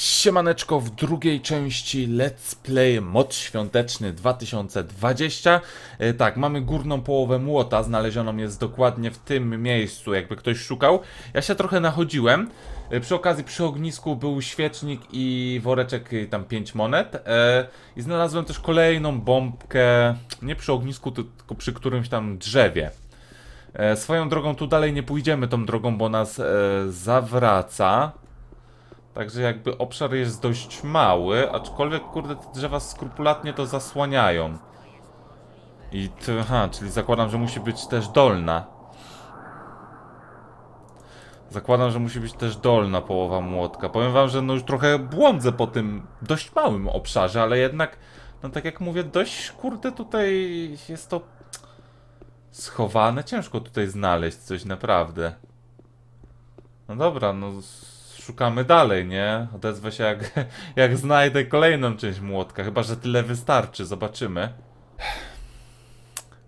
Siemaneczko w drugiej części Let's Play Mod Świąteczny 2020 e, Tak, mamy górną połowę młota, znalezioną jest dokładnie w tym miejscu, jakby ktoś szukał. Ja się trochę nachodziłem. E, Przy okazji przy ognisku był świecznik i woreczek, tam 5 monet. E, I znalazłem też kolejną bombkę, nie przy ognisku, tylko przy którymś tam drzewie. Swoją drogą tu dalej nie pójdziemy tą drogą, bo nas zawraca Także jakby obszar jest dość mały, aczkolwiek kurde te drzewa skrupulatnie to zasłaniają. I t, aha, czyli zakładam, że musi być też dolna. Zakładam, że musi być też dolna połowa młotka. Powiem wam, że no już trochę błądzę po tym dość małym obszarze, ale jednak, no tak jak mówię, dość kurde tutaj jest to schowane. Ciężko tutaj znaleźć coś naprawdę. No dobra, no szukamy dalej, nie? Odezwę się jak, jak znajdę kolejną część młotka, chyba że tyle wystarczy, zobaczymy.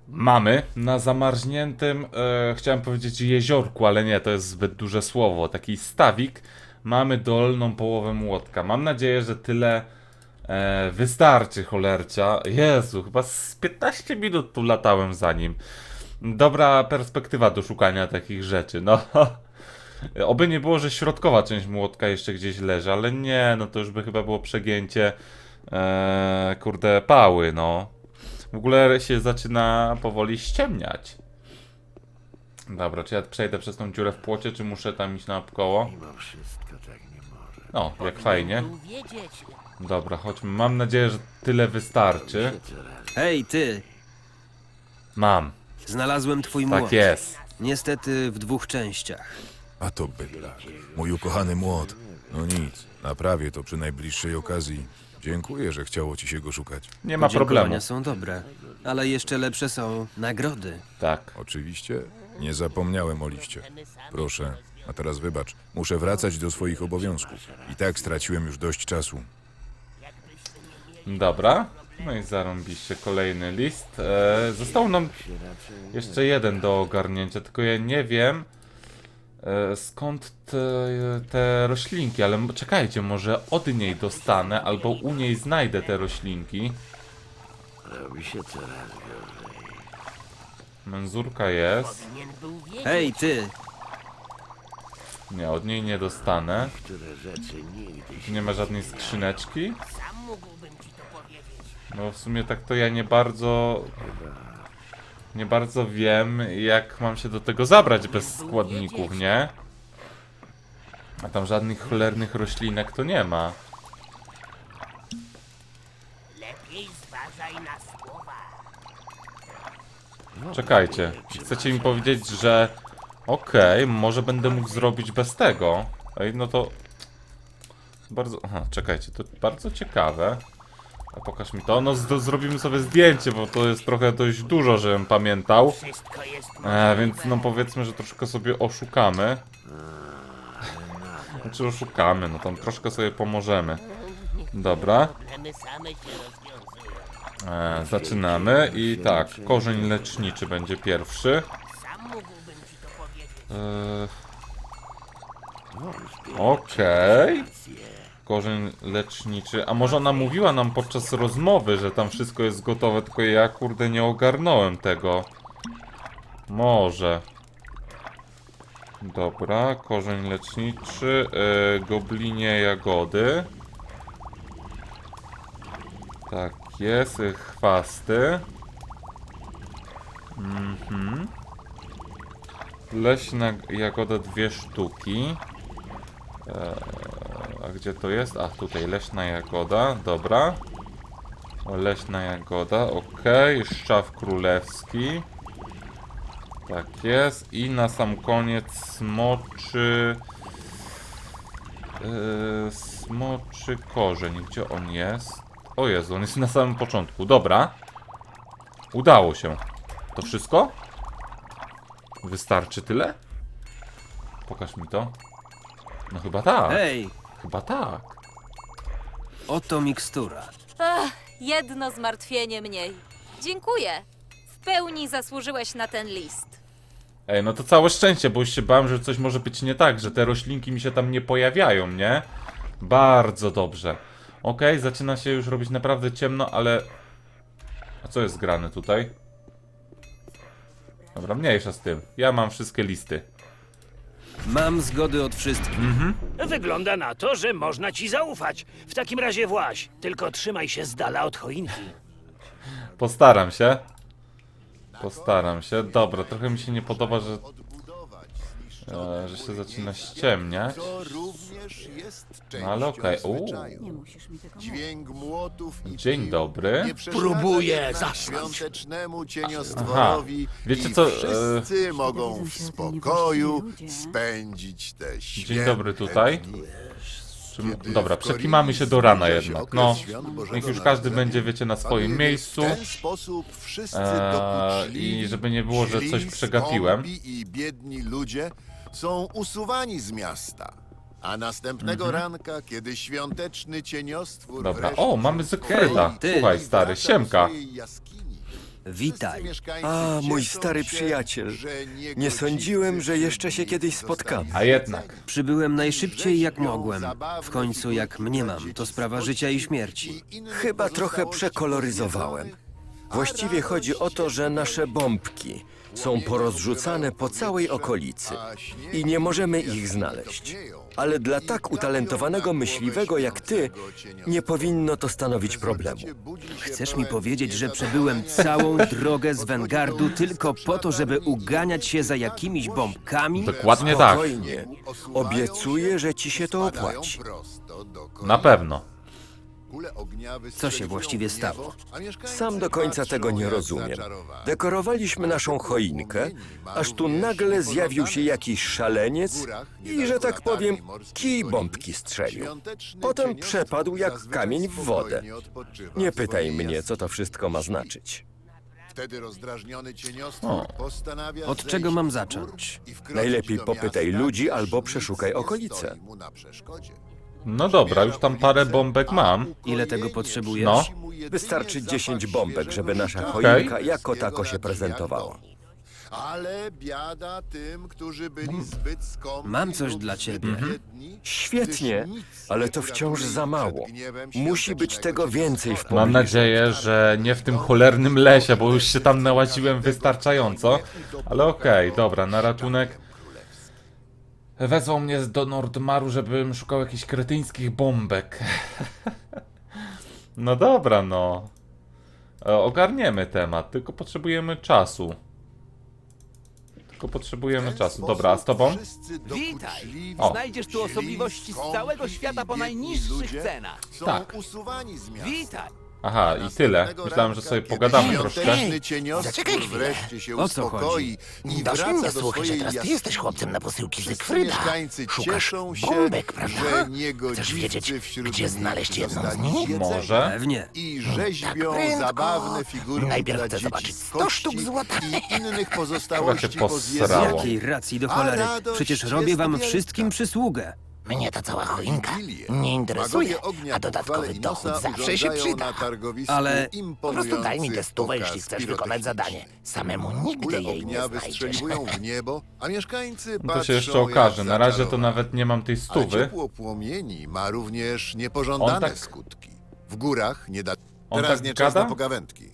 Mamy na zamarzniętym, e, chciałem powiedzieć jeziorku, ale nie, to jest zbyt duże słowo, taki stawik. Mamy dolną połowę młotka. Mam nadzieję, że tyle e, wystarczy, cholercia. Jezu, chyba z 15 minut tu latałem za nim. Dobra perspektywa do szukania takich rzeczy, no. Oby nie było, że środkowa część młotka jeszcze gdzieś leży, ale nie, no to już by chyba było przegięcie e, kurde pały, no. W ogóle się zaczyna powoli ściemniać. Dobra, czy ja przejdę przez tą dziurę w płocie, czy muszę tam iść naokoło? Mimo wszystko tak nie może. No, jak fajnie. Wiedzieć. Dobra, chodźmy. Mam nadzieję, że tyle wystarczy. Hej, ty! Mam. Znalazłem twój młot. Tak jest. Niestety w dwóch częściach. A to bydlak. Mój ukochany młot. No nic, naprawię to przy najbliższej okazji. Dziękuję, że chciało ci się go szukać. Nie ma Podziękowania problemu. są dobre, ale jeszcze lepsze są nagrody. Tak. Oczywiście, nie zapomniałem o liście. Proszę, a teraz wybacz, muszę wracać do swoich obowiązków. I tak straciłem już dość czasu. Dobra. No i zarąbiście kolejny list. E, został nam jeszcze jeden do ogarnięcia, tylko ja nie wiem skąd te, te roślinki, ale czekajcie, może od niej dostanę, albo u niej znajdę te roślinki. robi się coraz gorzej. Menzurka jest. Hej, ty! Nie, od niej nie dostanę. Nie ma żadnej skrzyneczki. Sam mógłbym ci to powiedzieć. No w sumie tak to ja nie bardzo... Nie bardzo wiem, jak mam się do tego zabrać bez składników, nie? A tam żadnych cholernych roślinek to nie ma. Lepiej zważaj na słowa. Czekajcie, chcecie mi powiedzieć, że okej, może będę mógł zrobić bez tego. Ej, no to bardzo, aha, czekajcie, to bardzo ciekawe. A pokaż mi to, no zrobimy sobie zdjęcie, bo to jest trochę dość dużo, żebym pamiętał. E, więc no powiedzmy, że troszkę sobie oszukamy. Znaczy oszukamy, no tam troszkę sobie pomożemy. Dobra, e, zaczynamy i tak, korzeń leczniczy będzie pierwszy. E, Okej. Korzeń leczniczy. A może ona mówiła nam podczas rozmowy, że tam wszystko jest gotowe, tylko ja kurde nie ogarnąłem tego. Może. Dobra, korzeń leczniczy, e, goblinie jagody. Tak jest, e, chwasty. Mhm. Leśna jagoda dwie sztuki. A gdzie to jest? A tutaj leśna jagoda, dobra. Leśna jagoda, okej. Szczaw królewski. Tak jest. I na sam koniec smoczy. Yy, smoczy korzeń. Gdzie on jest? O Jezu, on jest na samym początku. Dobra. Udało się. To wszystko? Wystarczy tyle? Pokaż mi to. No chyba tak. Hej! Chyba tak. Oto mikstura. Ach, jedno zmartwienie mniej. Dziękuję. W pełni zasłużyłeś na ten list. Ej, no to całe szczęście, bo już się bałem, że coś może być nie tak, że te roślinki mi się tam nie pojawiają, nie? Bardzo dobrze. Okej, zaczyna się już robić naprawdę ciemno, ale... A co jest grane tutaj? Dobra, mniejsza z tym. Ja mam wszystkie listy. Mam zgody od wszystkich. Wygląda na to, że można ci zaufać. W takim razie właź, tylko trzymaj się z dala od choinki. Postaram się. Postaram się. Dobra, trochę mi się nie podoba, że, e, że się zaczyna ściemniać. To również jest częścią No ale okej. Uuu. zwyczaju. Dźwięk młotów i Dzień pił dobry. nie przeszkadza Próbuję jednak zasnąć. świątecznemu cieniostworowi Wiecie i co, e, wszyscy mogą w spokoju spędzić te święte dobry tutaj. dni. Czy, Kiedy dobra, w przekimamy się Korinii do rana zbliża się jednak. okres No, świąt Bożego niech już każdy Narodzenia, będzie, wiecie, na swoim miejscu. W ten sposób wszyscy Eee, dokuczliwi, i żeby nie było, że coś przegapiłem. skąpi i biedni ludzie są usuwani z miasta. A następnego ranka, kiedy świąteczny cieniostwór Mhm. Dobra. wreszcie O, mamy Zygfryda. Ty. Słuchaj, stary, wraca do siemka. swojej jaskini, Witaj. wszyscy mieszkańcy A, mój cieszą stary się, przyjaciel. że Nie sądziłem, że jeszcze się kiedyś zostali spotkamy. A jednak. Przybyłem najszybciej jak mogłem. W końcu jak mnie mam, to sprawa życia i śmierci. i Chyba trochę pozostałości przekoloryzowałem. Właściwie chodzi o to, że nasze bombki są porozrzucane po całej okolicy i nie możemy ich znaleźć. Ale dla tak utalentowanego myśliwego jak ty nie powinno to stanowić problemu. Chcesz mi powiedzieć, że przebyłem całą drogę z Wengardu tylko po to, żeby uganiać się za jakimiś bombkami? Dokładnie tak. Spokojnie. Obiecuję, że ci się to opłaci. Na pewno. Co się właściwie stało? Sam do końca tego nie rozumiem. Dekorowaliśmy naszą choinkę, aż tu nagle zjawił się jakiś szaleniec i, że tak powiem, kij bombki strzelił. Potem przepadł jak kamień w wodę. Nie pytaj mnie, co to wszystko ma znaczyć. Wtedy rozdrażniony cieniostwór O. postanawia Od czego mam zacząć? Najlepiej popytaj ludzi albo przeszukaj okolice. No dobra, już tam parę bombek mam. Ile tego potrzebujesz? No. Wystarczy 10 bombek, żeby nasza Okej. choinka jako tako się prezentowała. Ale biada tym, którzy byli zbyt skąpi Mam coś lub dla zbyt ciebie. biedni, Świetnie, gdyż nic ale nie to wciąż uratuje za mało. gniewem Musi być świątecznego tego więcej w. Mam pobliżu. nadzieję, że nie w tym cholernym lesie, bo już się tam nałaziłem wystarczająco. Ale okej, dobra, na ratunek. Wezwał mnie do Nordmaru, żebym szukał jakichś kretyńskich bombek. No dobra, no. E, Ogarniemy temat, tylko potrzebujemy czasu. Tylko potrzebujemy czasu. Dobra, a z tobą? Wszyscy Witaj! O. Znajdziesz tu osobliwości z całego świata po najniższych cenach. Są Tak. usuwani z miasta. Witaj! Aha, i tyle. Myślałem, że sobie pogadamy troszkę. Świąteczny cieniostwór zaczekaj chwilę. wreszcie się O co uspokoi i Doszły wraca mnie do słuchy, że swojej teraz ty jesteś chłopcem na posyłki Wszyscy Zygfryda. mieszkańcy Szukasz cieszą się, bombek, prawda? że Chcesz niegodziwcy wiedzieć, wśród gdzie nich znaleźć jedną z zostali nich? Może? Pewnie. I rzeźbią Tak prędko. zabawne figurki Najpierw dla chcę dzieci zobaczyć z 100 sztuk kości złota. i innych pozostałości Chyba się po posrało. zjedzeniu. Jakiej racji do A cholery? radość Przecież jest robię wam wielka. wszystkim przysługę. Mnie ta cała choinka nie interesuje, a dodatkowy dochód zawsze się przyda. Ale- Po prostu daj mi tę stówę, jeśli chcesz wykonać zadanie. Samemu nigdy Kule jej nie znajdziesz. wystrzeliwują w niebo, a mieszkańcy No to się jeszcze okaże. Na razie to nawet nie mam tej stówy. ciepło płomieni ma również niepożądane tak- skutki. W górach nie da... On Teraz tak nie czas gada? na pogawędki.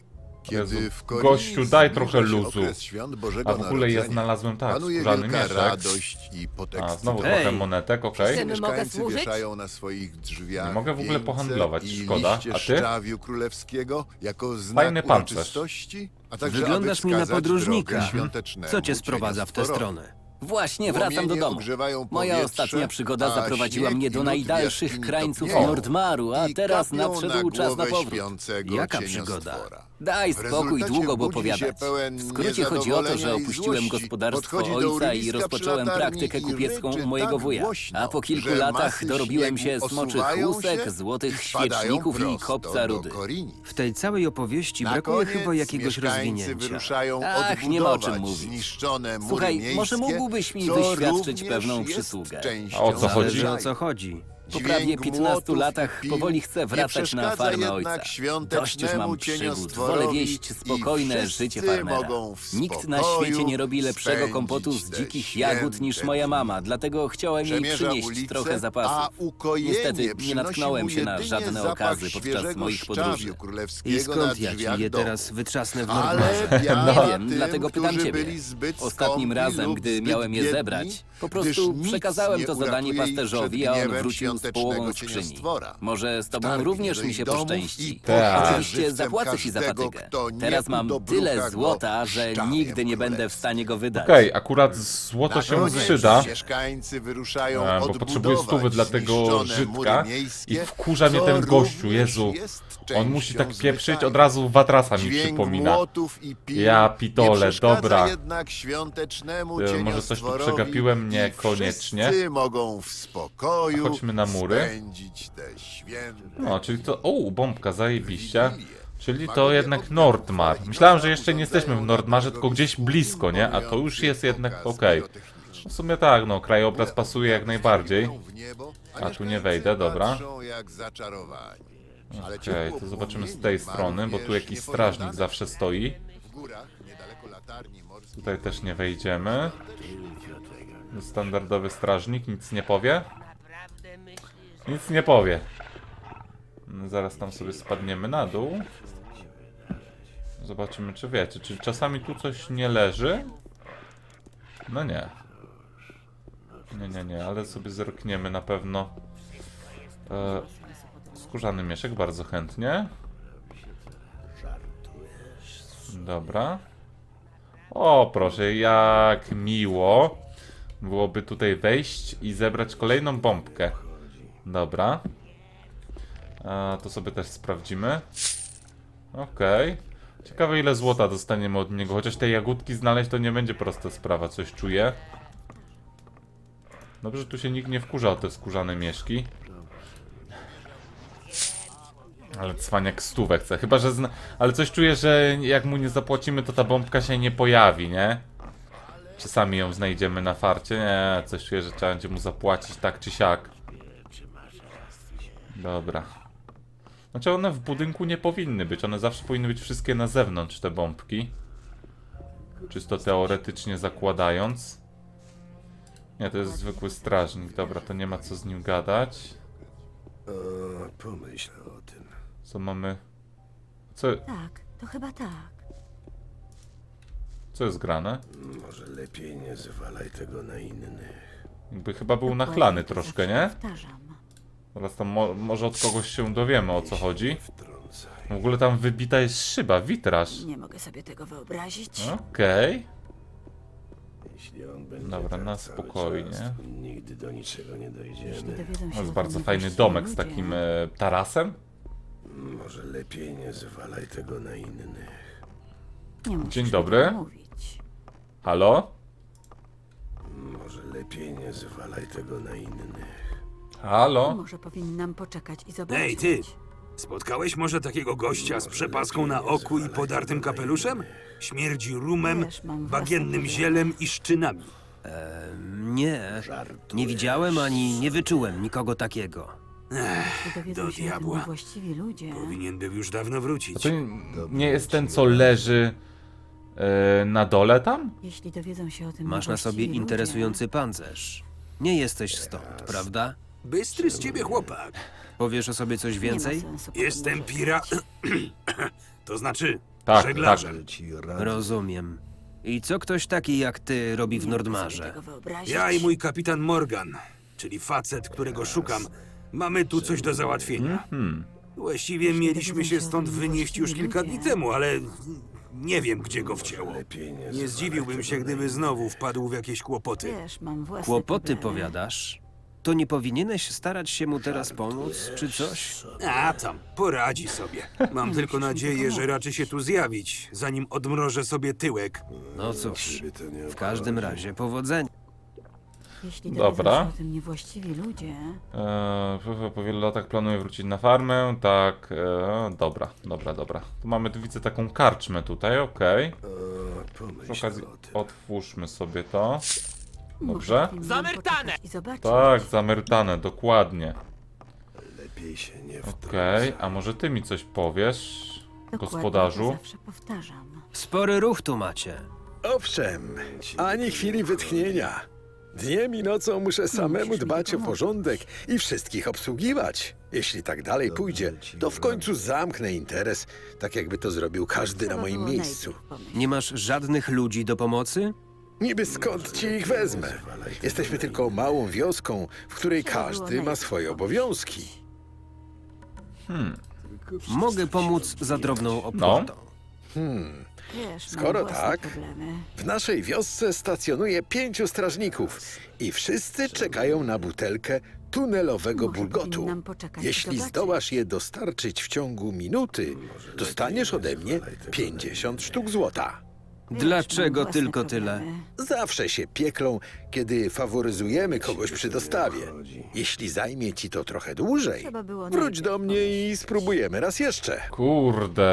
Jezu, Kiedy w Korinii gościu, daj zbliża trochę się luzu. okres świąt Bożego A w ogóle ja Narodzenia, znalazłem tak, panuje skórzany wielka mieszek. radość i A, znowu Ej! trochę monetek, okej. Czym mogę służyć? wieszają na swoich drzwiach Nie mogę w ogóle wieńce pohandlować, i szkoda. liście A ty? szczawiu królewskiego jako znak Fajny pancerz. uroczystości, a także Wyglądasz aby mi na wskazać podróżnika. drogę świątecznemu Co cię sprowadza w tę stronę? Właśnie wracam do Płomienie domu. ogrzewają Moja powietrze, ostatnia przygoda a zaprowadziła śnieg mnie i do lód najdalszych jaskini krańców topnieją Nordmaru, a i teraz kapią nadszedł na czas na głowę powrót. śpiącego Jaka cieniostwora. przygoda? Daj W spokój, rezultacie długo by budzi się opowiadać. pełen W skrócie chodzi o to, że niezadowolenia i opuściłem złości. gospodarstwo Podchodzi do ojca i urwiska rozpocząłem przy latarni praktykę i kupiecką ryczy u mojego tak wuja. głośno, A po kilku że latach masy dorobiłem się śniegu smoczych osuwają złotych i wpadają świeczników i prosto kopca do rudy. W tej całej opowieści Na brakuje koniec chyba jakiegoś mieszkańcy rozwinięcia. wyruszają Ach, nie ma o czym mówić. zniszczone mury Słuchaj, miejskie, może mógłbyś mi co wyświadczyć również pewną jest przysługę? częścią o co chodzi? Zależy o co chodzi. Po prawie Dźwięk 15 młotów i latach pił powoli chcę wracać na farmę ojca. Dość już mam przygód, wolę wieść spokojne życie farmera. Nikt na świecie nie robi lepszego kompotu z dzikich jagód niż moja mama, dlatego chciałem jej przynieść ulicę, trochę zapasów. Niestety nie natknąłem się na żadne okazy podczas moich podróży. I skąd ja ci je teraz wytrzasnę w biada Nie wiem, dlatego pytam ciebie. Ostatnim razem, gdy miałem je zebrać, po prostu przekazałem to zadanie pasterzowi, a on gniewem z połową skrzyni. Może z tobą również mi się poszczęści. Tak. Oczywiście zapłacę ci za nie Teraz mam tyle złota, że nigdy nie będę w stanie go wydać. Okej, akurat złoto się przyda. Mieszkańcy wyruszają E, bo potrzebuję stówy dla tego Żydka i wkurza mnie ten gościu, Jezu. On musi tak pieprzyć, od razu Watrasa mi przypomina. młotów i pił Ja pitole, dobra. jednak świątecznemu E, może coś tu przegapiłem? Niekoniecznie. Wszyscy mogą w spokoju A chodźmy na mury. No, czyli to... O, bombka, zajebiście. Czyli to jednak Nordmar. Myślałem, że jeszcze nie jesteśmy w Nordmarze, tylko gdzieś blisko, nie? A to już jest jednak okej. pirotechniczny. W sumie tak, no, krajobraz pasuje jak najbardziej. A tu nie wejdę, dobra. Okej, to zobaczymy z tej strony, bo tu jakiś strażnik zawsze stoi. Tutaj też nie wejdziemy. Standardowy strażnik, nic nie powie. Nic nie powie. No, Zaraz tam sobie spadniemy na dół. Zobaczymy, czy wiecie, czy czasami tu coś nie leży? No nie. Nie, nie, nie, ale sobie zerkniemy na pewno. E, skórzany mieszek, bardzo chętnie. Dobra. O, proszę, jak miło byłoby tutaj wejść i zebrać kolejną bombkę. Dobra. A, to sobie też sprawdzimy. Okej. Ciekawe ile złota dostaniemy od niego, chociaż te jagódki znaleźć to nie będzie prosta sprawa, coś czuję. Dobrze, że tu się nikt nie wkurza o te skórzane mieszki. Ale cwaniak stówę chce. Chyba, że zna... Ale coś czuję, że jak mu nie zapłacimy, to ta bombka się nie pojawi, nie? Czasami ją znajdziemy na farcie. Nie, coś czuję, że trzeba będzie mu zapłacić tak czy siak. Dobra. Znaczy one w budynku nie powinny być. One zawsze powinny być wszystkie na zewnątrz, te bombki. Czysto teoretycznie zakładając. Nie, to jest zwykły strażnik. Dobra, to nie ma co z nim gadać. Pomyśl o tym. Co mamy? Co, Tak, to chyba tak. co jest grane? Może lepiej nie zwalaj tego na innych. Jakby chyba był nachlany troszkę, nie? Powtarzam. Teraz tam mo może od kogoś się dowiemy o co chodzi. W ogóle tam wybita jest szyba, witraż. Nie mogę sobie tego wyobrazić. Okej. Jeśli on będzie Dobra, tak na spokojnie. nigdy do niczego nie dojdziemy. To jest bardzo fajny domek z takim e, tarasem. Może lepiej nie zwalaj tego na innych. Dzień dobry. Halo? Może lepiej nie zwalaj tego na innych. Halo? Może powinnam poczekać i zobaczyć. Ej, ty! Spotkałeś może takiego gościa z przepaską na oku i podartym kapeluszem? Śmierdzi rumem, Wiesz, mam własne bagiennym zielem i szczynami. Nie, nie widziałem ani nie wyczułem nikogo takiego. Jeśli dowiedzą do się o tym diabła. ludzie. Powinien był już dawno wrócić. to nie- jest ten, co leży e, na dole tam? Jeśli dowiedzą się o tym Masz na sobie ludzie, interesujący pancerz. Nie jesteś stąd, prawda? Bystry z ciebie chłopak. Powiesz o sobie coś więcej? sensu Jestem pira... to znaczy Tak, żeglarzem. Radzę. Rozumiem. I co ktoś taki jak ty robi w Nie mogę sobie Nordmarze? tego wyobrazić. Ja i mój kapitan Morgan, czyli facet, którego szukam, mamy tu coś do załatwienia. Hmm. Właściwie mieliśmy się stąd wynieść już kilka dni temu, ale nie wiem, gdzie go wcięło. Nie zdziwiłbym się, gdyby znowu wpadł w jakieś kłopoty. Wiesz, mam własne Kłopoty problemy. powiadasz? To nie powinieneś starać się mu teraz pomóc, czy coś? A tam, poradzi sobie. Mam tylko nadzieję, że raczy się tu zjawić, zanim odmrożę sobie tyłek. No cóż, w każdym razie powodzenia. Jeśli Dobra. dowiedzą się o tym niewłaściwi ludzie, E, po- po wielu latach planuję wrócić na farmę. Tak, e, dobra, dobra, dobra. Tu mamy, tu widzę taką karczmę tutaj, okej. Przy Pomyśl okazji otwórzmy sobie to. Dobrze. I zobaczyć. Tak, zamertane, dokładnie. Lepiej się nie Okej, a może ty mi coś powiesz, gospodarzu? powtarzam. Spory ruch tu macie. Owszem, ani chwili wytchnienia. Dniem i nocą muszę samemu dbać o porządek i wszystkich obsługiwać. Jeśli tak dalej pójdzie, to w końcu zamknę interes, tak jakby to zrobił każdy na moim miejscu. Nie masz żadnych ludzi do pomocy? Niby skąd ci ich wezmę? Jesteśmy tylko małą wioską, w której każdy ma swoje obowiązki. Mogę pomóc za drobną No, opłatą. Wiesz, Skoro mam własne tak, problemy. W naszej wiosce stacjonuje pięciu strażników i wszyscy czekają na butelkę tunelowego Może bulgotu. powinnam poczekać i Jeśli zobaczyć. zdołasz je dostarczyć w ciągu minuty, dostaniesz ode mnie 50 sztuk złota. Dlaczego tylko tyle? Zawsze się pieklą, kiedy faworyzujemy kogoś przy dostawie. Jeśli zajmie ci to trochę dłużej, Trzeba było wróć najpierw do mnie i spróbujemy raz jeszcze. kurde,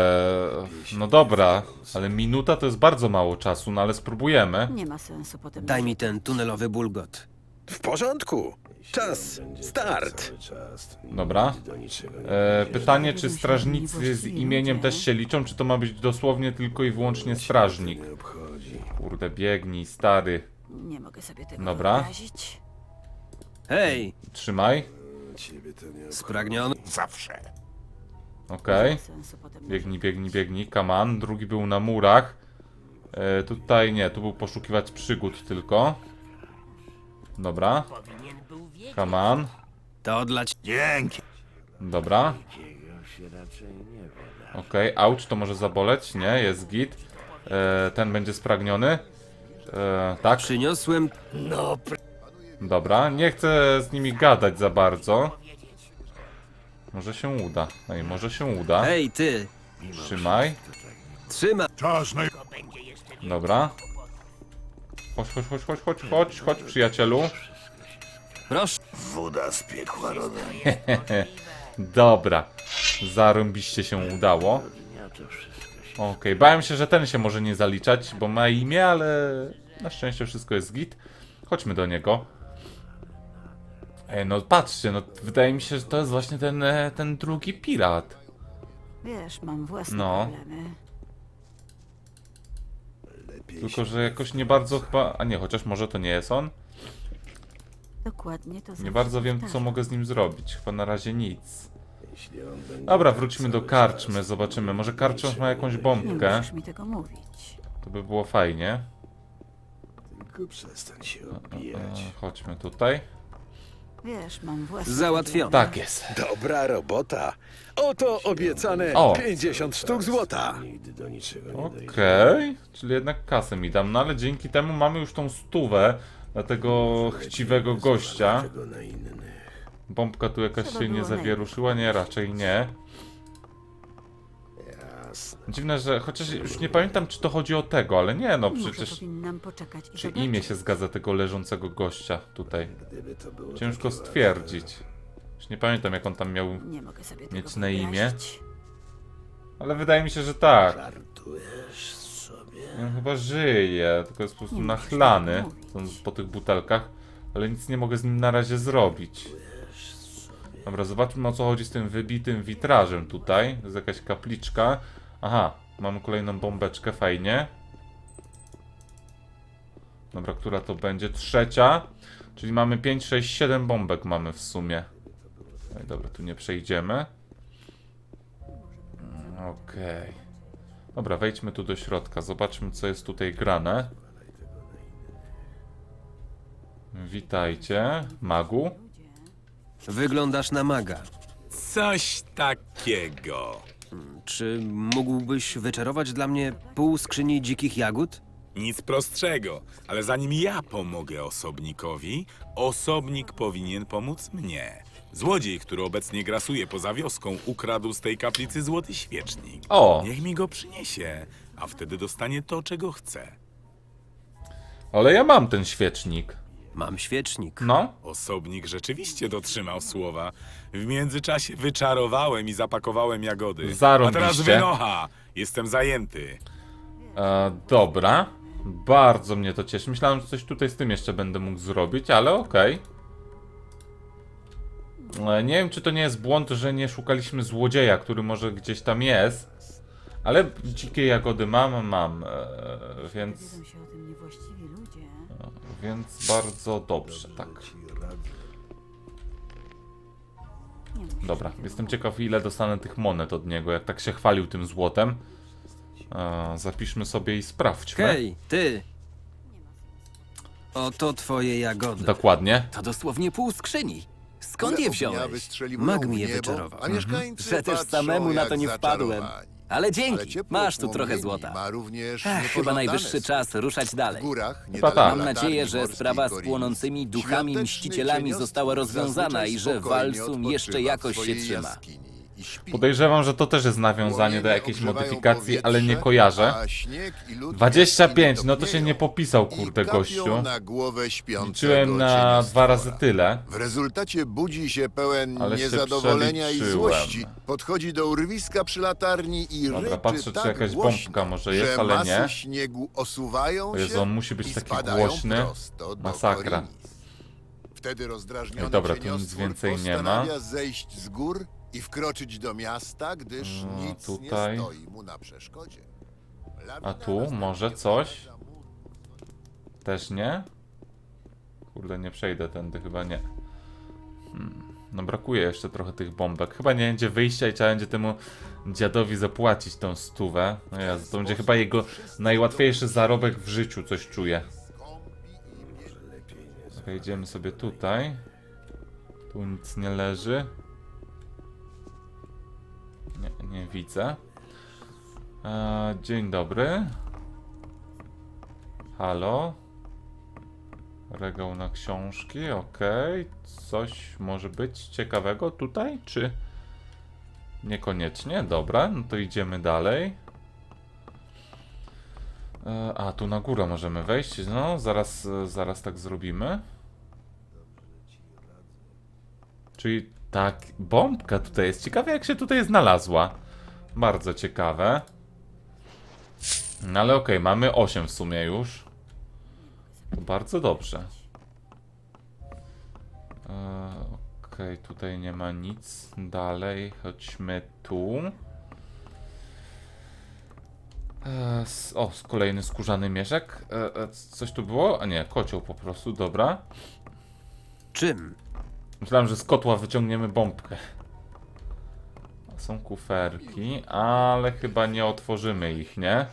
no dobra, ale minuta to jest bardzo mało czasu, no ale spróbujemy. Nie ma sensu potem. Daj mi ten tunelowy bulgot. W porządku. Czas. Start. Dobra. E, pytanie, czy strażnicy z imieniem też się liczą, czy to ma być dosłownie tylko i wyłącznie strażnik? Kurde, biegnij, stary. Nie mogę sobie tego Dobra. wyobrazić. Hej, Trzymaj. spragniony? Okej. Sensu potem Biegnij, biegnij, biegnij. Kaman. Drugi był na murach. E, tutaj nie, tu był poszukiwać przygód tylko. Dobra. Kaman. To dla ciebie. Dobra. Okej, auć, to może zaboleć? Nie, jest git. E, ten będzie spragniony. E, tak, Przyniosłem dobra. Nie chcę z nimi gadać za bardzo. Może się uda. Ej, może się uda. Hej, ty! Trzymaj. Trzyma! Dobra. Chodź, chodź, chodź, chodź, chodź, chodź, chodź, przyjacielu. Proszę. Woda z piekła rodem. Dobra. Zarąbiście się udało. Okej, bałem się, że ten się może nie zaliczać, bo ma imię, ale na szczęście wszystko jest git. Chodźmy do niego. Ej, no patrzcie, no wydaje mi się, że to jest właśnie ten, e, ten drugi pirat. Wiesz, mam własne No. problemy. Tylko, że jakoś nie bardzo chyba... A nie, chociaż może to nie jest on. Dokładnie to Nie zawsze bardzo wiem, co powtarzam. mogę z nim zrobić. Chyba na razie nic. Dobra, wróćmy do karczmy, zobaczymy. Może karczma ma jakąś Nie bombkę. musisz mi tego mówić. To by było fajnie. Tylko przestań się E, obijać. chodźmy tutaj. Wiesz, mam własne Załatwione. Tak jest. Dobra robota. Oto obiecane O. 50 sztuk złota. Okej, czyli jednak kasę mi dam, no ale dzięki temu mamy już tą stówę dla tego chciwego gościa. Bombka tu jakaś się nie zawieruszyła? Nie, raczej nie. Dziwne, że chociaż już nie pamiętam, czy to chodzi o tego, ale nie, no przecież. Czy zobaczyć. imię się zgadza tego leżącego gościa tutaj? Ciężko stwierdzić. Już nie pamiętam, jak on tam miał. Nie mogę sobie tego mieć na imię? Ale wydaje mi się, że tak. On chyba żyje, tylko jest po prostu nachlany po tych butelkach, ale nic nie mogę z nim na razie zrobić. Dobra, zobaczmy o co chodzi z tym wybitym witrażem tutaj. To jest jakaś kapliczka. Aha, mamy kolejną bombeczkę, fajnie. Dobra, która to będzie? Trzecia. Czyli mamy 5, 6, 7 bombek mamy w sumie. Ej, dobra, tu nie przejdziemy. Mm, Okej. Dobra, wejdźmy tu do środka, zobaczmy co jest tutaj grane. Witajcie, magu. Wyglądasz na maga. Coś takiego. Czy mógłbyś wyczarować dla mnie pół skrzyni dzikich jagód? Nic prostszego, ale zanim ja pomogę osobnikowi, osobnik powinien pomóc mnie. Złodziej, który obecnie grasuje poza wioską, ukradł z tej kaplicy złoty świecznik. O, Niech mi go przyniesie, a wtedy dostanie to, czego chce. ale ja mam ten świecznik. Mam świecznik. No, Osobnik rzeczywiście dotrzymał słowa. W międzyczasie wyczarowałem i zapakowałem jagody. A teraz Zarąbiście. wynocha! Jestem zajęty. e, dobra. Bardzo mnie to cieszy. Myślałem, że coś tutaj z tym jeszcze będę mógł zrobić, ale okej. E, Nie wiem, czy to nie jest błąd, że nie szukaliśmy złodzieja, który może gdzieś tam jest. Ale dzikie jagody mam, mam. E, więc, się o tym niewłaściwi ludzie. Więc bardzo dobrze, tak. Dobra, jestem ciekaw ile dostanę tych monet od niego, jak tak się chwalił tym złotem. E, zapiszmy sobie i sprawdźmy. Hej, ty! Oto twoje jagody. Dokładnie. To dosłownie pół skrzyni. Skąd je wziąłeś? Mag mi je wyczarował. A mieszkańcy Że też patrzą samemu na jak to nie wpadłem. zaczarowani. Ale Ale dzięki, ciepło masz tu trochę płomieni złota. Ma również Ech, chyba niepożądane najwyższy skutki. czas ruszać W dalej. górach, niedaleko tak. Mam latarni nadzieję, że morskiej sprawa z płonącymi duchami świąteczny mścicielami cieniostwo została rozwiązana i że spokojnie Walsum odpoczywa jeszcze w jakoś się swojej trzyma. jaskini i śpi. Podejrzewam, że to też jest nawiązanie do jakiejś ogrzewają modyfikacji, ale nie powietrze, kojarzę. a śnieg i lód 25, jaskini no to się nie topnieją popisał, i kurde, kapią gościu. na głowę śpiącego Liczyłem na dwa razy tyle. W rezultacie budzi się pełen Ale się niezadowolenia i przeliczyłem. złości. Podchodzi do urwiska przy latarni i Dobra, ryczy patrzę, czy tak jakaś głośno, bombka może jest, że ale masy nie. śniegu osuwają O Jezu, się on musi być i taki spadają głośny. prosto do Masakra. Wtedy rozdrażniony Ej, dobra, tu nic cieniostwór więcej nie ma. postanawia zejść z gór i wkroczyć do miasta, gdyż No, nic tutaj. nie stoi mu na przeszkodzie. A tu może coś? Też nie? Kurde, nie przejdę tędy, chyba nie. Hmm. No brakuje jeszcze trochę tych bombek. Chyba nie będzie wyjścia i trzeba będzie temu dziadowi zapłacić tą stówę. No ja, to będzie chyba jego najłatwiejszy zarobek w życiu, coś czuję. Wejdziemy sobie tutaj. Tu nic nie leży. Nie, nie widzę. E, dzień dobry. Halo. Regał na książki, okej. Coś może być ciekawego tutaj, czy niekoniecznie? Dobra, no to idziemy dalej. E, a, tu na górę możemy wejść. No, zaraz, e, zaraz tak zrobimy. Czyli tak, bombka tutaj jest. Ciekawe jak się tutaj znalazła. Bardzo ciekawe. No ale okej, mamy 8 w sumie już. Bardzo dobrze. E, okej, tutaj nie ma nic. Dalej, chodźmy tu. E, o, kolejny skórzany mieszek. E, e, coś tu było? A nie, kocioł po prostu, dobra. Czym? Myślałem, że z kotła wyciągniemy bombkę. Są kuferki, ale chyba nie otworzymy ich, nie?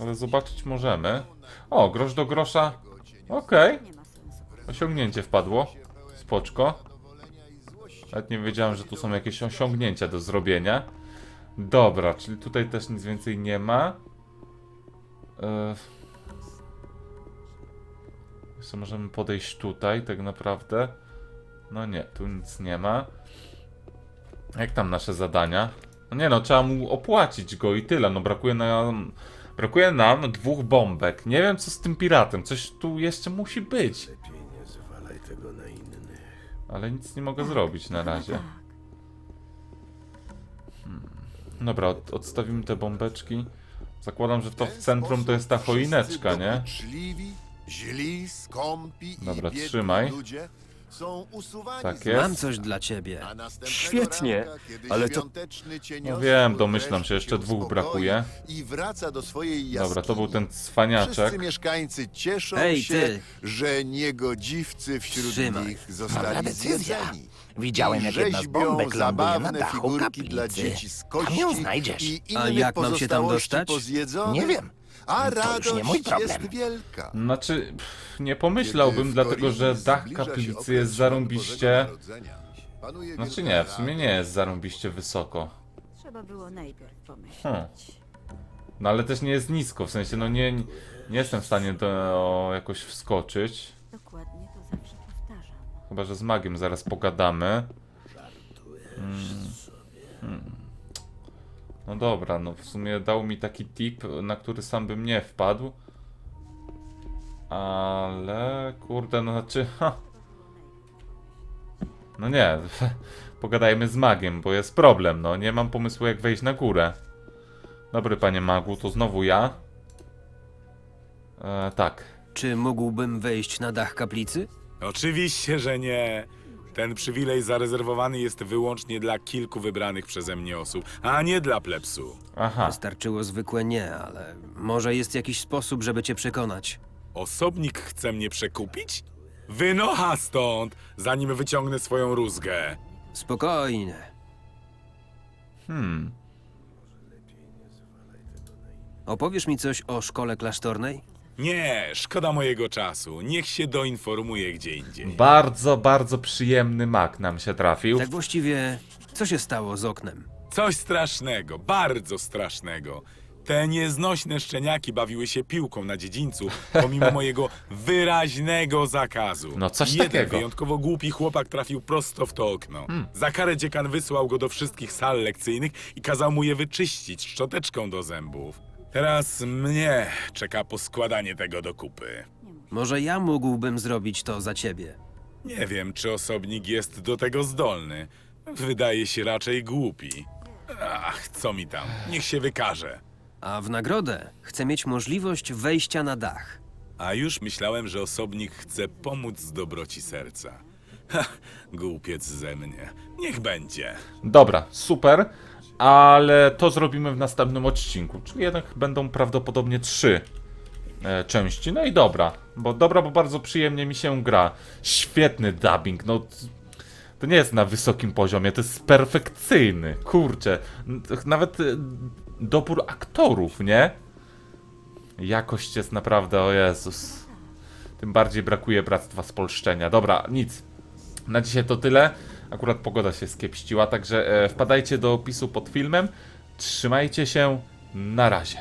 Ale zobaczyć możemy. O, grosz do grosza. Okej. Sensu. Osiągnięcie wpadło. Spoczko. Nawet nie wiedziałem, że tu są jakieś osiągnięcia do zrobienia. Dobra, czyli tutaj też nic więcej nie ma. E... Jeszcze możemy podejść tutaj, tak naprawdę. No nie, tu nic nie ma. Jak tam nasze zadania? No nie no, trzeba mu opłacić go i tyle. No brakuje nam, brakuje nam dwóch bombek. Nie wiem co z tym piratem. Coś tu jeszcze musi być. Lepiej nie zwalaj tego na innych. Ale nic nie mogę zrobić na razie. Tak. Dobra, od, odstawimy te bombeczki. Zakładam, że to w centrum to jest ta choineczka, nie? Źli, skąpi Dobra, i biedni trzymaj. ludzie są usuwani Tak z jest. Mam coś dla ciebie. A następnego Świetnie, ranka, kiedy ale to- świąteczny No wiem, domyślam się, jeszcze dwóch uspokoi brakuje. I wraca do swojej jaskini. Dobra, to był ten Wszyscy cwaniaczek. mieszkańcy cieszą Ej, się, ty. że niegodziwcy wśród Trzymaj. nich Dobra zostali decyzja. zjedzeni. Widziałem, I jak jedna z rzeźbią bombek ląduje na zabawne dachu figurki kaplicy. dla dzieci z Tam kości ją znajdziesz. i A innych jak mam się tam pozostałości dostać? Nie wiem. A To już radość nie mój problem. jest wielka. Znaczy, pff, nie pomyślałbym, dlatego że dach kaplicy jest zarąbiście... Znaczy nie, w sumie nie jest zarąbiście wysoko. Trzeba było najpierw pomyśleć. Hmm. No ale też nie jest nisko, w sensie no nie, nie jestem w stanie do jakoś wskoczyć. Dokładnie to zawsze powtarzam. Chyba, że z magiem zaraz pogadamy. Mm. Hmm. No dobra, no w sumie dał mi taki tip, na który sam bym nie wpadł. Ale kurde, no znaczy. Ha. No nie, pogadajmy z magiem, bo jest problem, no nie mam pomysłu jak wejść na górę. Dobry panie magu, to znowu ja. E, tak. Czy mógłbym wejść na dach kaplicy? Oczywiście, że nie. Ten przywilej zarezerwowany jest wyłącznie dla kilku wybranych przeze mnie osób, a nie dla plebsu. Aha. Wystarczyło zwykłe nie, ale może jest jakiś sposób, żeby cię przekonać. Osobnik chce mnie przekupić? Wynocha stąd, zanim wyciągnę swoją rózgę. Spokojnie. Hmm. Opowiesz mi coś o szkole klasztornej? Nie, szkoda mojego czasu. Niech się doinformuje gdzie indziej. Bardzo, bardzo przyjemny mak nam się trafił. Tak właściwie, co się stało z oknem? Coś strasznego, bardzo strasznego. Te nieznośne szczeniaki bawiły się piłką na dziedzińcu, pomimo mojego wyraźnego zakazu. No, coś Jeden takiego. wyjątkowo głupi chłopak trafił prosto w to okno. Za karę dziekan wysłał go do wszystkich sal lekcyjnych i kazał mu je wyczyścić szczoteczką do zębów. Teraz mnie czeka poskładanie tego do kupy. Może ja mógłbym zrobić to za ciebie. Nie wiem, czy osobnik jest do tego zdolny. Wydaje się raczej głupi. Ach, co mi tam, niech się wykaże. A w nagrodę chcę mieć możliwość wejścia na dach. A już myślałem, że osobnik chce pomóc z dobroci serca. Ha, głupiec ze mnie. Niech będzie. Dobra, super. Ale to zrobimy w następnym odcinku. Czyli jednak będą prawdopodobnie trzy e, części. No i dobra. Bo dobra, bo bardzo przyjemnie mi się gra. Świetny dubbing. No. To nie jest na wysokim poziomie, to jest perfekcyjny. Kurczę. Nawet e, dobór aktorów, nie? Jakość jest naprawdę, o Jezus. Tym bardziej brakuje bractwa spolszczenia. Dobra, nic. Na dzisiaj to tyle. Akurat pogoda się skiepściła, także e, wpadajcie do opisu pod filmem. Trzymajcie się. Na razie.